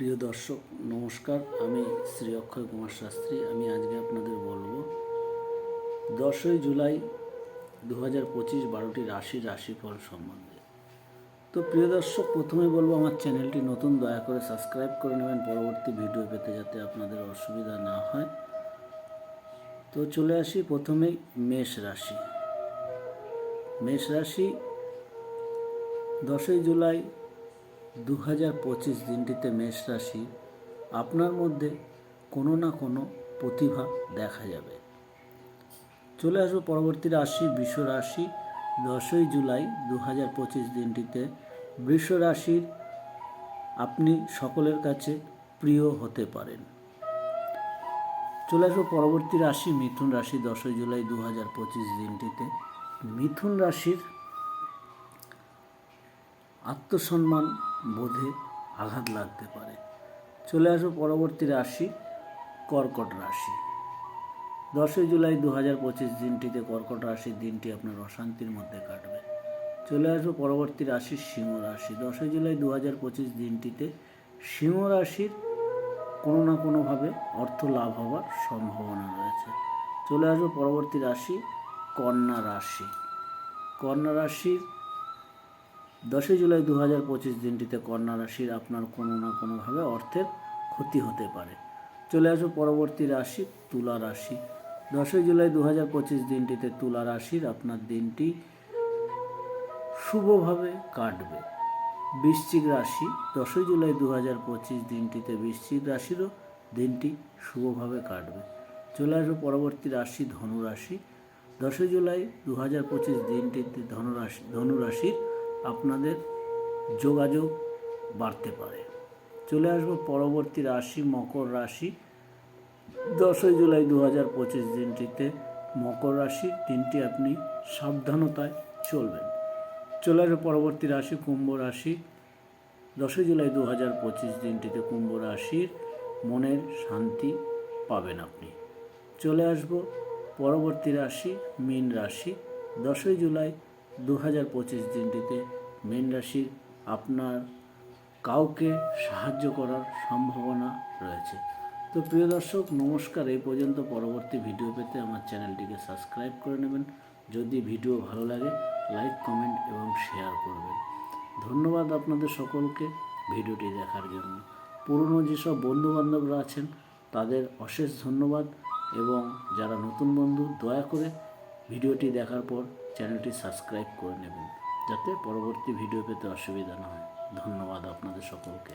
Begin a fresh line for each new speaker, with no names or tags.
প্রিয় দর্শক, নমস্কার। আমি শ্রী অক্ষয় কুমার শাস্ত্রী। আমি আজকে আপনাদের বলব, দশই জুলাই দু হাজার পঁচিশ বারোটি রাশি রাশিফল সম্বন্ধে। তো প্রিয় দর্শক, প্রথমে বলব, আমার চ্যানেলটি নতুন, দয়া করে সাবস্ক্রাইব করে নেবেন। পরবর্তী ভিডিও পেতে যাতে আপনাদের অসুবিধা না হয়। তো চলে আসি প্রথমেই মেষ রাশি। মেষ রাশি, দশই জুলাই দু হাজার পঁচিশ দিনটিতে মেষ রাশি, আপনার মধ্যে কোনো না কোনো প্রতিভা দেখা যাবে। চলে আসব পরবর্তী রাশি বিশ্ব রাশি। দশই জুলাই দু হাজার পঁচিশ দিনটিতে বৃষ রাশির আপনি সকলের কাছে প্রিয় হতে পারেন। চলে আসব পরবর্তী রাশি, মিথুন রাশি। দশই জুলাই দু হাজার পঁচিশ দিনটিতে মিথুন রাশির আত্মসম্মান বোধে আঘাত লাগতে পারে। চলে আসব পরবর্তী রাশি, কর্কট রাশি। দশই জুলাই দু হাজার পঁচিশ দিনটিতে কর্কট রাশির দিনটি আপনার অশান্তির মধ্যে কাটবে। চলে আসব পরবর্তী রাশি, সিংহ রাশি। দশই জুলাই দু হাজার পঁচিশ দিনটিতে সিংহ রাশির কোনো না কোনোভাবে অর্থ লাভ হওয়ার সম্ভাবনা রয়েছে। চলে আসব পরবর্তী রাশি, কন্যা রাশি। কন্যা রাশির দশই জুলাই দু হাজার পঁচিশ দিনটিতে কন্যা রাশির আপনার কোনো না কোনোভাবে অর্থের ক্ষতি হতে পারে। চলে আসো পরবর্তী রাশি, তুলা রাশি। দশই জুলাই দু হাজার পঁচিশ দিনটিতে তুলা রাশির আপনার দিনটি শুভভাবে কাটবে। বৃশ্চিক রাশি, দশই জুলাই দু হাজার পঁচিশ দিনটিতে বৃশ্চিক রাশিরও দিনটি শুভভাবে কাটবে। চলে আসব পরবর্তী রাশি, ধনুরাশি। দশই জুলাই দু হাজার পঁচিশ দিনটিতে ধনুরাশি, ধনুরাশির আপনাদের যোগাযোগ বাড়তে পারে। চলে আসব পরবর্তী রাশি, মকর রাশি। দশই জুলাই দু হাজার পঁচিশ দিনটিতে মকর রাশি, দিনটি আপনি সাবধানতায় চলবেন। চলে আসব পরবর্তী রাশি, কুম্ভ রাশি। দশই জুলাই দু হাজার পঁচিশ দিনটিতে কুম্ভ রাশির মনের শান্তি পাবেন আপনি। চলে আসব পরবর্তী রাশি, মীন রাশি। দশই জুলাই দু হাজার পঁচিশ দিনটিতে মীন রাশির আপনার কাউকে সাহায্য করার সম্ভাবনা রয়েছে। তো প্রিয় দর্শক, নমস্কার। এই পর্যন্ত পরবর্তী ভিডিও পেতে আমার চ্যানেলটিকে সাবস্ক্রাইব করে নেবেন। যদি ভিডিও ভালো লাগে, লাইক, কমেন্ট এবং শেয়ার করবেন। ধন্যবাদ আপনাদের সকলকে ভিডিওটি দেখার জন্য। পুরনো যেসব বন্ধুবান্ধবরা আছেন, তাদের অশেষ ধন্যবাদ এবং যারা নতুন বন্ধু, দয়া করে ভিডিওটি দেখার পর চ্যানেলটি সাবস্ক্রাইব করে নেবেন। যাতে পরবর্তী ভিডিও পেতে অসুবিধা না হয়। ধন্যবাদ আপনাদের সকলকে।